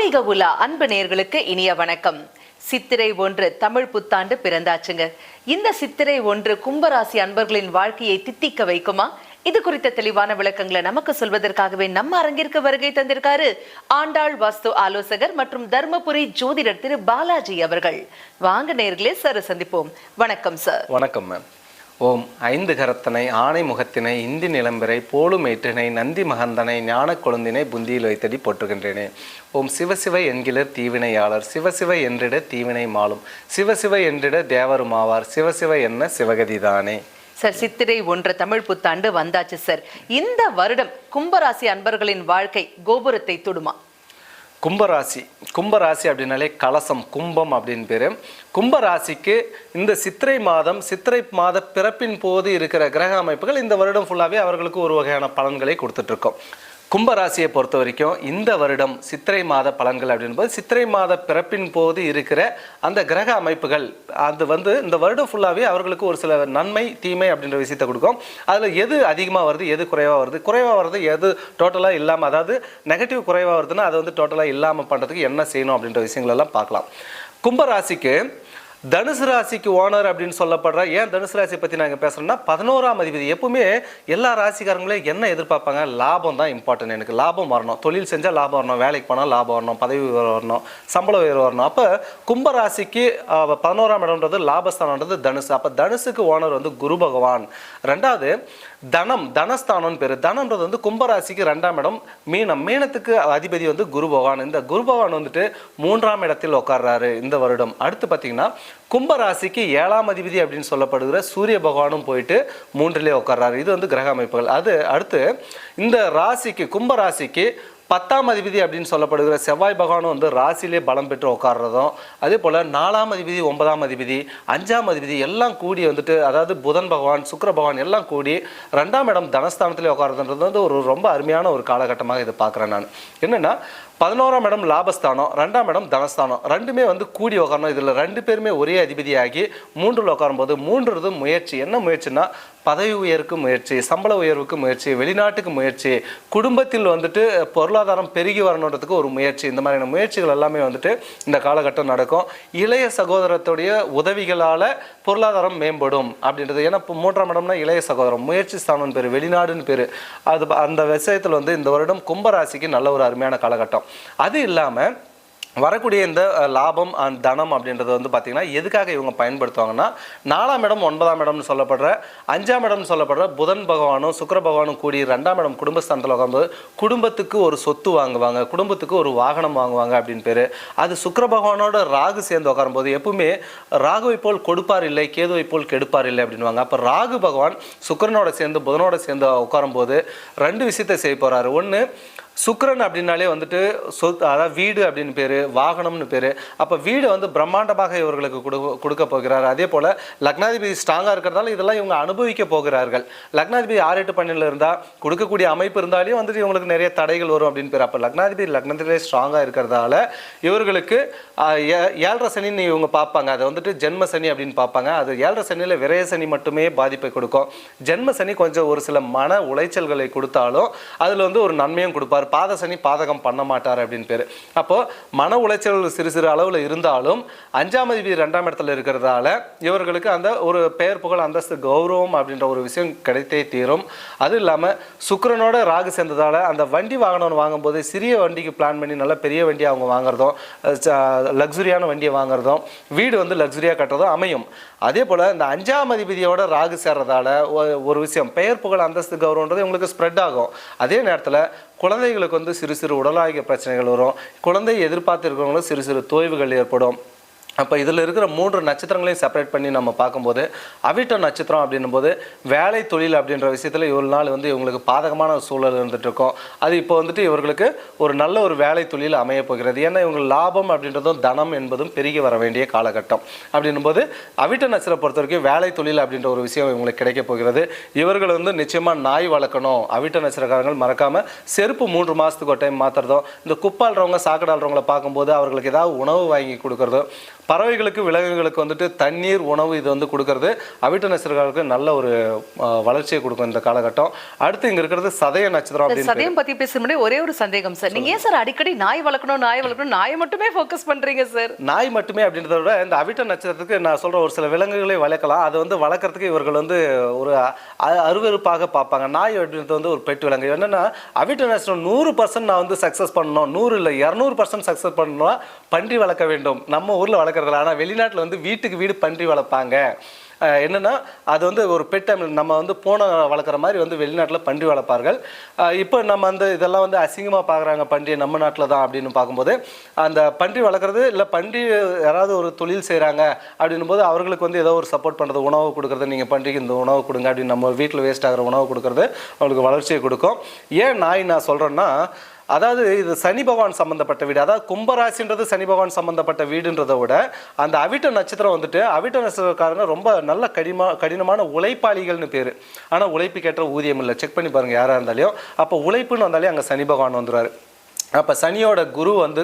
ஆன்மீக உலா அன்பு நேர்களுக்கு இனிய வணக்கம். சித்திரை ஒன்று தமிழ் புத்தாண்டு பிறந்தாச்சுங்க. இந்த சித்திரை ஒன்று கும்பராசி அன்பர்களின் வாழ்க்கையை தித்திக்க வைக்குமா? இது குறித்த தெளிவான விளக்கங்களை நமக்கு சொல்வதற்காகவே நம்ம அரங்கிற்கு வருகை தந்திருக்காரு ஆண்டாள் வாஸ்து ஆலோசகர் மற்றும் தர்மபுரி ஜோதிடர் திரு பாலாஜி அவர்கள். வாங்க நேர்களே சார் சந்திப்போம். வணக்கம் சார். வணக்கம் மேம். ஓம். ஐந்து கரத்தனை ஆணை முகத்தினை இந்தி நிலம்பிரை போலுமேற்றினை நந்தி மகந்தனை ஞான கொழுந்தினை புந்தியில் வைத்தடி போற்றுகின்றேனே. ஓம். சிவசிவ என்கிலர் தீவினையாளர் சிவசிவ என்றிட தீவினை மாலும் சிவசிவ என்றிட தேவருமாவார் சிவசிவ என்ன சிவகதிதானே சார் சித்திரை ஒன்று தமிழ் புத்தாண்டு வந்தாச்சு சார். இந்த வருடம் கும்பராசி அன்பர்களின் வாழ்க்கை கோபுரத்தை தொடுமா? கும்பராசி. கும்பராசி அப்படின்னாலே கலசம் கும்பம் அப்படின்னு பேர். கும்பராசிக்கு இந்த சித்திரை மாதம் சித்திரை மாத பிறப்பின் போது இருக்கிற கிரக அமைப்புகள் இந்த வருடம் ஃபுல்லாகவே அவர்களுக்கு ஒரு வகையான பலன்களை கொடுத்துட்ருக்கோம் கும்பராசியை பொறுத்த வரைக்கும் இந்த வருடம் சித்திரை மாத பலன்கள் அப்படின்போது சித்திரை மாத பிறப்பின் போது இருக்கிற அந்த கிரக அமைப்புகள் அது வந்து இந்த வருடம் ஃபுல்லாகவே அவர்களுக்கு ஒரு சில நன்மை தீமை அப்படின்ற விஷயத்தை கொடுக்கும். அதில் எது அதிகமாக வருது எது குறைவாக வருது? குறைவாக வருது எது டோட்டலாக இல்லாமல் அதாவது நெகட்டிவ் குறைவாக வருதுன்னா அதை வந்து டோட்டலாக இல்லாமல் பண்ணுறதுக்கு என்ன செய்யணும் அப்படின்ற விஷயங்களெல்லாம் பார்க்கலாம். கும்பராசிக்கு தனுசு ராசிக்கு ஓனர் அப்படின்னு சொல்லப்படுற ஏன் தனுசு ராசியை பற்றி நாங்கள் பேசுகிறோம்னா பதினோராம் அதிபதி எப்பவுமே எல்லா ராசிக்காரங்களையும் என்ன எதிர்பார்ப்பாங்க? லாபம் தான் இம்பார்ட்டன்ட் எனக்கு லாபம் வரணும். தொழில் செஞ்சால் லாபம் வரணும். வேலைக்கு போனால் லாபம் வரணும். பதவி உயர்வு வரணும். சம்பள உயர்வு வரணும். அப்போ கும்பராசிக்கு ராசிக்கு பதினோராம் இடம்ன்றது லாபஸ்தானன்றது தனுசு. அப்போ தனுசுக்கு ஓனர் வந்து குரு பகவான். ரெண்டாவது தனம் தனஸ்தானம் பேர். தனம்ன்றது வந்து கும்பராசிக்கு ரெண்டாம் இடம். மீனம் மீனத்துக்கு அதிபதி வந்து குரு பகவான். இந்த குரு பகவான் வந்துட்டு மூன்றாம் இடத்தில் உட்கார்றாரு இந்த வருடம். அடுத்து பார்த்தீங்கன்னா கும்பராசிக்கு ஏழாம் அதிபதி அப்படின்னு சொல்லப்படுகிற சூரிய பகவானும் போயிட்டு மூன்றிலே உட்கார்றாரு இது வந்து கிரக அமைப்புகள். அது அடுத்து இந்த ராசிக்கு கும்பராசிக்கு பத்தாம் அதிபதி அப்படின்னு சொல்லப்படுகிற செவ்வாய் பகவானும் வந்து ராசியிலே பலம் பெற்று உட்காடுறதும் அதே போல் நாலாம் அதிபதி ஒன்பதாம் அதிபதி அஞ்சாம் அதிபதி எல்லாம் கூடி வந்துட்டு அதாவது புதன் பகவான் சுக்கிர பகவான் எல்லாம் கூடி ரெண்டாம் இடம் தனஸ்தானத்திலே உட்காரதுன்றது வந்து ஒரு ரொம்ப அருமையான ஒரு காலகட்டமாக இதை பார்க்குறேன் நான். என்னென்னா பதினோராம் இடம் லாபஸ்தானம் ரெண்டாம் இடம் தனஸ்தானம். ரெண்டுமே வந்து கூடி உட்காரணும் இதில் ரெண்டு பேருமே ஒரே அதிபதியாகி மூன்றில் உட்காரும்போது மூன்றுறது முயற்சி. என்ன முயற்சினா பதவி உயர்வுக்கு முயற்சி சம்பள உயர்வுக்கு முயற்சி வெளிநாட்டுக்கு முயற்சி குடும்பத்தில் வந்துட்டு பொருளாதாரம் பெருகி வரணுன்றதுக்கு ஒரு முயற்சி. இந்த மாதிரியான முயற்சிகள் எல்லாமே வந்துட்டு இந்த காலகட்டம் நடக்கும். இளைய சகோதரத்துடைய உதவிகளால் பொருளாதாரம் மேம்படும் அப்படின்றது. ஏன்னா இப்போ மூன்றாம் இடம்னா இளைய சகோதரம். முயற்சி ஸ்தானம் பேர் வெளிநாடுன்னு பேர். அது அந்த விஷயத்தில் வந்து இந்த வருடம் கும்பராசிக்கு நல்ல ஒரு அருமையான காலகட்டம். அது இல்லாமல் வரக்கூடிய இந்த லாபம் அண்ட் தனம் அப்படின்றது வந்து பார்த்திங்கன்னா எதுக்காக இவங்க பயன்படுத்துவாங்கன்னா நாலாம் இடம் ஒன்பதாம் இடம்னு சொல்லப்படுற அஞ்சாம் இடம்னு சொல்லப்படுற புதன் பகவானும் சுக்கர பகவானும் கூடி ரெண்டாம் இடம் குடும்பஸ்தானத்தில் உட்காந்து குடும்பத்துக்கு ஒரு சொத்து வாங்குவாங்க குடும்பத்துக்கு ஒரு வாகனம் வாங்குவாங்க அப்படின்னு பேர். அது சுக்கர பகவானோட ராகு சேர்ந்து உட்காரும்போது எப்பவுமே ராகுவை போல் கொடுப்பார் இல்லை கேதுவை போல் கெடுப்பார் இல்லை அப்படின்வாங்க அப்போ ராகு பகவான் சுக்கரனோட சேர்ந்து புதனோட சேர்ந்து உட்காரும்போது ரெண்டு விஷயத்தை செய்ய போகிறாரு ஒன்று சுக்கரன் அப்படின்னாலே வந்துட்டு சொத்து அதாவது வீடு அப்படின்னு பேர் வாகனம்னு பேர். அப்போ வீடு வந்து பிரம்மாண்டமாக இவர்களுக்கு கொடு கொடுக்க போகிறார். அதே போல் லக்னாதிபதி ஸ்ட்ராங்காக இருக்கிறதால இதெல்லாம் இவங்க அனுபவிக்க போகிறார்கள். லக்னாதிபதி ஆறு எட்டு பன்னெண்டில் இருந்தால் கொடுக்கக்கூடிய அமைப்பு இருந்தாலே வந்துட்டு இவங்களுக்கு நிறைய தடைகள் வரும் அப்படின்னு பேர். அப்போ லக்னாதிபதி லக்னத்திலே ஸ்ட்ராங்காக இருக்கிறதால இவர்களுக்கு ஏ- ஏழரை சனின்னு இவங்க பார்ப்பாங்க. அதை வந்துட்டு ஜென்ம சனி அப்படின்னு பார்ப்பாங்க. அது ஏழரை சனியில் விரய சனி மட்டுமே பாதிப்பை கொடுக்கும். ஜென்ம சனி கொஞ்சம் ஒரு சில மன உளைச்சல்களை கொடுத்தாலும் அதில் வந்து ஒரு நன்மையும் கொடுப்பார். பாத சனி பாதகம் பண்ண மாட்டார் அப்படின்னு பேர். அப்போது மன உளைச்சல் சிறு சிறு அளவில் இருந்தாலும் அஞ்சாம் அதிபதி ரெண்டாம் இடத்துல இருக்கிறதால இவர்களுக்கு அந்த ஒரு பெயர் புகழ் அந்தஸ்து கௌரவம் அப்படின்ற ஒரு விஷயம் கிடைத்தே தீரும். அது இல்லாமல் சுக்கரனோட ராகு சேர்ந்ததால் அந்த வண்டி வாகனம் வாங்கும்போது சிறிய வண்டிக்கு பிளான் பண்ணி நல்ல பெரிய வண்டியை அவங்க வாங்குறதும் லக்ஸுரியான வண்டியை வாங்குறதும் வீடு வந்து லக்ஸுரியாக கட்டுறதும் அமையும். அதே போல் இந்த அஞ்சாம் அதிபதியோட ராகு சேர்றதால ஒரு விஷயம் பெயர் புகழ் அந்தஸ்து கௌரவன்றது உங்களுக்கு ஸ்ப்ரெட் ஆகும். அதே நேரத்தில் குழந்தைகளுக்கு வந்து சிறு சிறு உடலாகிய பிரச்சனைகள் வரும். குழந்தை எதிர்பார்த்து இருக்கிறவங்களும் சிறு சிறு தோய்வுகள் ஏற்படும். அப்போ இதில் இருக்கிற மூன்று நட்சத்திரங்களையும் செப்பரேட் பண்ணி நம்ம பார்க்கும்போது அவிட்ட நட்சத்திரம் அப்படின்னும் போது வேலை தொழில் அப்படின்ற விஷயத்தில் இவ்வளோ நாள் வந்து இவங்களுக்கு பாதகமான ஒரு சூழல் இருந்துட்டு இருக்கும். அது இப்போ வந்துட்டு இவர்களுக்கு ஒரு நல்ல ஒரு வேலை தொழில் அமைய போகிறது. ஏன்னா இவங்க லாபம் அப்படின்றதும் தனம் என்பதும் பெருகி வர வேண்டிய காலகட்டம். அப்படின்னும் போது அவிட்ட நட்சத்திரம் பொறுத்த வரைக்கும் வேலை தொழில் அப்படின்ற ஒரு விஷயம் இவங்களுக்கு கிடைக்க போகிறது. இவர்கள் வந்து நிச்சயமாக நாய் வளர்க்கணும். அவிட்ட நட்சத்திரக்காரங்கள் மறக்காமல் செருப்பு மூன்று மாதத்துக்கு ஒரு டைம் மாற்றுறதும் இந்த குப்பாளுறவங்க சாக்கடாளுறவங்களை பார்க்கும்போது அவர்களுக்கு ஏதாவது உணவு வாங்கி கொடுக்குறதோ பறவைகளுக்கு விலங்குகளுக்கு வந்துட்டு தண்ணீர் உணவு இது வந்து கொடுக்கறது அவிட்ட நட்சத்திரக்காரர்களுக்கு நல்ல ஒரு வளர்ச்சியை கொடுக்கும் இந்த காலகட்டம். அடுத்து இங்க இருக்கிறது சதய நட்சத்திரம் அப்படின்னு சதயம் பத்தி முன்னாடி ஒரே ஒரு சந்தேகம் சார். நீங்க ஏன் சார் அடிக்கடி நாய் வளர்க்கணும் நாய் வளர்க்கணும் நாயை மட்டுமே ஃபோக்கஸ் பண்றீங்க சார்? நாய் மட்டுமே அப்படின்றத விட இந்த அவிட்ட நட்சத்திரத்துக்கு நான் சொல்ற ஒரு சில விலங்குகளை வளர்க்கலாம். அது வந்து வளர்க்கறதுக்கு இவர்கள் வந்து ஒரு அ- அருவருப்பாக பார்ப்பாங்க. நாய் அப்படின்றது வந்து ஒரு பெட் விலங்கு. என்னன்னா அவிட்ட நட்சத்திரம் நூறு பர்சன்ட் நான் வந்து சக்ஸஸ் பண்ணணும். நூறு இல்லை இரநூறு பர்சன்ட் சக்ஸஸ் பண்ணணும்னா பன்றி வளர்க்க வேண்டும். நம்ம ஊர்ல வளர்க்கறதில்ல ஆனால் வெளிநாட்டில் வந்து வீட்டுக்கு வீடு பன்றி வளர்ப்பாங்க. என்னென்னா அது வந்து ஒரு பெட் நம்ம வந்து பூனை வளர்க்குற மாதிரி வந்து வெளிநாட்டில் பன்றி வளர்ப்பார்கள். இப்போ நம்ம அந்த இதெல்லாம் வந்து அசிங்கமாக பார்க்குறாங்க பன்றியை நம்ம நாட்டில் தான் அப்படின்னு பார்க்கும்போது அந்த பன்றி வளர்க்குறது இல்லை பன்றி யாராவது ஒரு தொழில் செய்கிறாங்க அப்படின்னும் போது அவர்களுக்கு வந்து ஏதோ ஒரு சப்போர்ட் பண்ணுறது உணவு கொடுக்குறது நீங்கள் பன்றிக்கு இந்த உணவு கொடுங்க அப்படின்னு நம்ம வீட்டில் வேஸ்ட் ஆகிற உணவு கொடுக்குறது அவங்களுக்கு வளர்ச்சியை கொடுக்கும். ஏன் நாய் நான் சொல்கிறேன்னா அதாவது இது சனி பகவான் சம்பந்தப்பட்ட வீடு. அதாவது கும்பராசின்றது சனி பகவான் சம்பந்தப்பட்ட வீடுன்றதை விட அந்த அவிட்ட நட்சத்திரம் வந்துட்டு அவிட்ட நட்சத்திரக்காரங்க ரொம்ப நல்ல கடிமா கடினமான உழைப்பாளிகள்னு பேர். ஆனால் உழைப்புக்கேற்ற ஊதியம் இல்லை. செக் பண்ணி பாருங்கள் யாராக இருந்தாலையும் அப்போ உழைப்புன்னு வந்தாலே அங்கே சனி பகவான் வந்துடுவார் அப்போ சனியோட குரு வந்து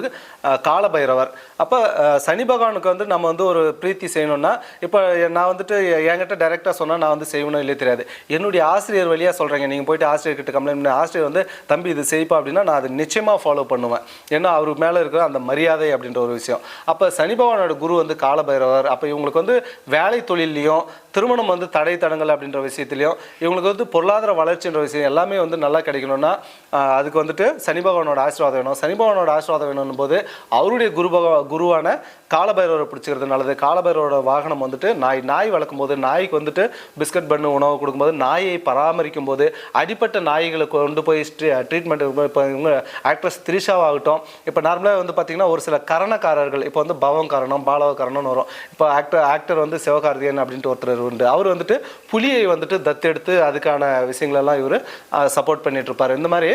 காலபைரவர். அப்போ சனி பகவானுக்கு வந்து நம்ம வந்து ஒரு பிரீத்தி செய்யணும்னா இப்போ நான் வந்துட்டு என்கிட்ட டைரெக்டாக சொன்னால் நான் வந்து செய்யணும் இல்லையே தெரியாது. என்னுடைய ஆசிரியர் வழியாக சொல்கிறேங்க நீங்கள் போயிட்டு ஆசிரியர்கிட்ட கம்ப்ளைண்ட் பண்ணி. ஆசிரியர் வந்து தம்பி இது செய்ப்பா அப்படின்னா நான் அதை நிச்சயமாக ஃபாலோ பண்ணுவேன். ஏன்னா அவர் மேலே இருக்கிற அந்த மரியாதை அப்படின்ற ஒரு விஷயம். அப்போ சனி பகவானோட குரு வந்து காலபைரவர். அப்போ இவங்களுக்கு வந்து வேலை தொழில்லையும் திருமணம் வந்து தடை தடங்கள் அப்படின்ற விஷயத்துலையும் இவங்களுக்கு வந்து பொருளாதார வளர்ச்சின்ற விஷயம் எல்லாமே வந்து நல்லா கிடைக்கணும்னா அதுக்கு வந்துட்டு சனி பகவானோட ஆசீர்வாதம் வேணும் சனிபவனோட ஆசீர்வாதம் வேணும் போது அவருடைய குரு குருவான காலபைரவரை பிடிச்சிக்கிறது நல்லது. காலபைரவரோட வாகனம் வந்துட்டு நாய் நாய் வளர்க்கும் போது நாய்க்கு வந்துட்டு பிஸ்கட் பண்ணு உணவு கொடுக்கும்போது நாயை பராமரிக்கும் போது அடிப்பட்ட நாய்களை கொண்டு போய் ட்ரீட்மெண்ட் இப்போ இவங்க ஆக்ட்ரஸ் திரிஷாவாகட்டும். இப்போ நார்மலாக வந்து பார்த்தீங்கன்னா ஒரு சில கரணக்காரர்கள் இப்போ வந்து பவம் கரணம் பாலவ கரணம்னு வரும். இப்போ ஆக்டர் ஆக்டர் வந்து சிவகார்த்திகேயன் அப்படின்ட்டு ஒருத்தர் உண்டு. அவர் வந்துட்டு புலியை வந்துட்டு தத்தெடுத்து அதுக்கான விஷயங்களெல்லாம் இவர் சப்போர்ட் பண்ணிட்டு இருப்பார். இந்த மாதிரி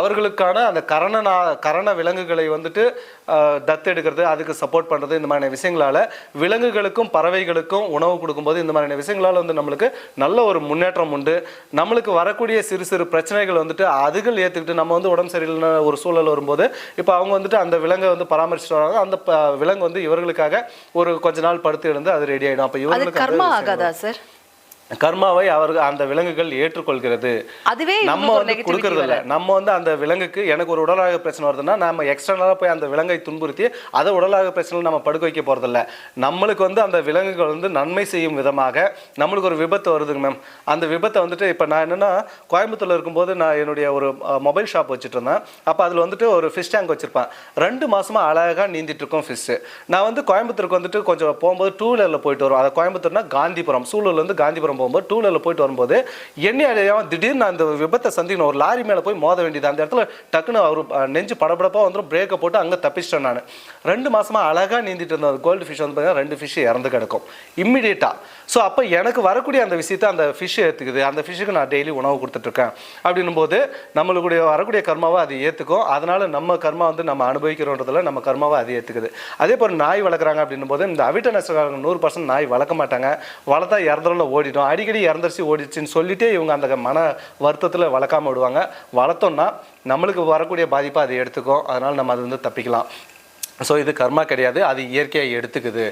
அவர்களுக்கான அந்த கரண கரண விலங்குகளை வந்துட்டு தத்தெடுக்கிறது அதுக்கு சப்போர்ட் பண்ணுறது இந்த மாதிரியான விஷயங்களால விலங்குகளுக்கும் பறவைகளுக்கும் உணவு கொடுக்கும்போது இந்த மாதிரியான விஷயங்களால வந்து நம்மளுக்கு நல்ல ஒரு முன்னேற்றம் உண்டு. நம்மளுக்கு வரக்கூடிய சிறு சிறு பிரச்சனைகள் வந்துட்டு அதுகள் ஏற்றுக்கிட்டு நம்ம வந்து உடம்பு சரியில்லைன ஒரு சூழல் வரும்போது இப்போ அவங்க வந்துட்டு அந்த விலங்கை வந்து பராமரிச்சுட்டு வராங்க. அந்த விலங்கு வந்து இவர்களுக்காக ஒரு கொஞ்ச நாள் படுத்து இருந்து அது ரெடி ஆயிடும். அப்போ கர்மா ஆகாதா சார் கர்மாவை அவர்கள் அந்த விலங்குகள் ஏற்றுக்கொள்கிறது. அதுவே நம்ம வந்து கொடுக்கறது இல்ல நம்ம வந்து அந்த விலங்குக்கு எனக்கு ஒரு உடலாக பிரச்சனை வருதுன்னா நம்ம எக்ஸ்டர்னலாக போய் அந்த விலங்கை துன்புறுத்தி அதை உடலாக பிரச்சனை நம்ம படுக்க வைக்க போறதில்ல. நம்மளுக்கு வந்து அந்த விலங்குகள் வந்து நன்மை செய்யும் விதமாக நம்மளுக்கு ஒரு விபத்து வருதுங்க மேம் அந்த விபத்தை வந்துட்டு இப்போ நான் என்னன்னா கோயம்புத்தூர்ல இருக்கும்போது நான் என்னுடைய ஒரு மொபைல் ஷாப் வச்சுட்டு இருந்தேன் அப்போ அதில் வந்துட்டு ஒரு ஃபிஷ் டேங்க் வச்சிருப்பேன். ரெண்டு மாசமா அழகா நீந்திட்டு இருக்கோம் ஃபிஷ் நான் வந்து கோயம்புத்தூருக்கு வந்துட்டு கொஞ்சம் போகும்போது டூ வீலரில் போயிட்டு வரும் அதை கோயம்புத்தூர்னா காந்திபுரம். சூலூர்லேருந்து காந்திபுரம் போகும்போது டூ வீலரில் போயிட்டு வரும்போது எண்ணி அறியாம திடீர்னு அந்த விபத்தை சந்திக்கணும் ஒரு லாரி மேலே போய் மோத வேண்டியது. அந்த இடத்துல டக்குன்னு அவர் நெஞ்சு படபடப்பாக வந்துடும் பிரேக்கை போட்டு அங்கே தப்பிச்சிட்டேன் நான். ரெண்டு மாதமாக அழகாக நீந்திட்டு இருந்த கோல்டு ஃபிஷ் வந்து பார்த்தீங்கன்னா ரெண்டு ஃபிஷ் இறந்து கிடக்கும். இம்மிடியேட்டாக ஸோ அப்போ எனக்கு வரக்கூடிய அந்த விஷயத்தை அந்த ஃபிஷ் ஏற்றுக்குது அந்த ஃபிஷ்ஷுக்கு நான் டெய்லி உணவு கொடுத்துட்ருக்கேன். அப்படின்னும் போது நம்மளுடைய வரக்கூடிய கர்மாவை அது ஏற்றுக்கும் அதனால் நம்ம கர்மா வந்து நம்ம அனுபவிக்கிறோன்றதில் நம்ம கர்மாவை அது ஏற்றுக்குது அதே போல் நாய் வளர்க்குறாங்க அப்படின்னும் போது இந்த அவிட்ட நஷ்டக்காரங்க நூறு பர்சன்ட் நாய் வளர்க்க மாட்டாங்க. வளர்த்தா இறந்துடல ஓடிடும். அடிக்கடி இறந்துருச்சு ஓடிடுச்சின்னு சொல்லிட்டே இவங்க அந்த மன வருத்தத்தில் வளர்க்காம விடுவாங்க. வளர்த்தோம்னா நம்மளுக்கு வரக்கூடிய பாதிப்பை அது எடுத்துக்கும். அதனால் நம்ம அது வந்து தப்பிக்கலாம். ஸோ இது கர்மா கிடையாது. அது இயற்கையாக எடுத்துக்குது.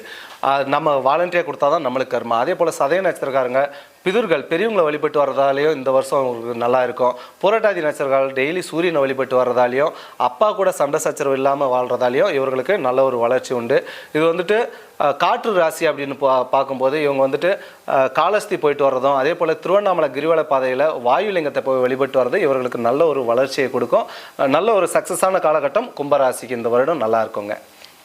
நம்ம வாலண்டியாக கொடுத்தா தான் நம்மளுக்கு கர்மா. அதே போல் சதய நட்சத்திரக்காரங்க பிதுர்கள் பெரியவங்களை வழிபட்டு வர்றதாலேயும் இந்த வருஷம் அவங்களுக்கு நல்லா இருக்கும். புரட்டாதி நட்சத்திரக்காரர்கள் டெய்லி சூரியனை வழிபட்டு வர்றதாலையும் அப்பா கூட சண்டை சச்சரவு இல்லாமல் வாழ்கிறதாலையும் இவர்களுக்கு நல்ல ஒரு வளர்ச்சி உண்டு. இது வந்துட்டு காற்று ராசி அப்படின்னு பா பார்க்கும்போது இவங்க வந்துட்டு காலஸ்தி போயிட்டு வர்றதும் அதே போல் திருவண்ணாமலை கிரிவல பாதையில் வாயுலிங்கத்தை போய் வழிபட்டு வர்றது இவர்களுக்கு நல்ல ஒரு வளர்ச்சியை கொடுக்கும். நல்ல ஒரு சக்ஸஸான காலகட்டம் கும்பராசிக்கு இந்த வருடம் நல்லா இருக்குங்க.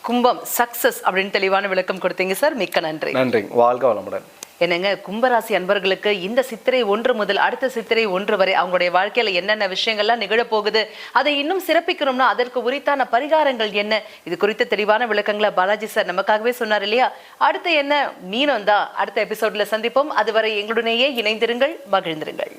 கும்பம் சக்சஸ் அப்படின்னு தெளிவான விளக்கம் கொடுத்தீங்க சார் மிக்க நன்றி. நன்றி. வாழ்க வளமுடன். என்னங்க கும்பராசி அன்பர்களுக்கு இந்த சித்திரை ஒன்று முதல் அடுத்த சித்திரை ஒன்று வரை அவங்களுடைய வாழ்க்கையில என்னென்ன விஷயங்கள்லாம் நிகழப் போகுது அதை இன்னும் சிறப்பிக்கணும்னா அதற்கு உரித்தான பரிகாரங்கள் என்ன? இது குறித்த தெளிவான விளக்கங்களை பாலாஜி சார் நமக்காகவே சொன்னார் இல்லையா? அடுத்து என்ன? மீனம் தான் அடுத்த எபிசோட்ல சந்திப்போம். அதுவரை எங்களுடனேயே இணைந்திருங்கள் மகிழ்ந்திருங்கள்.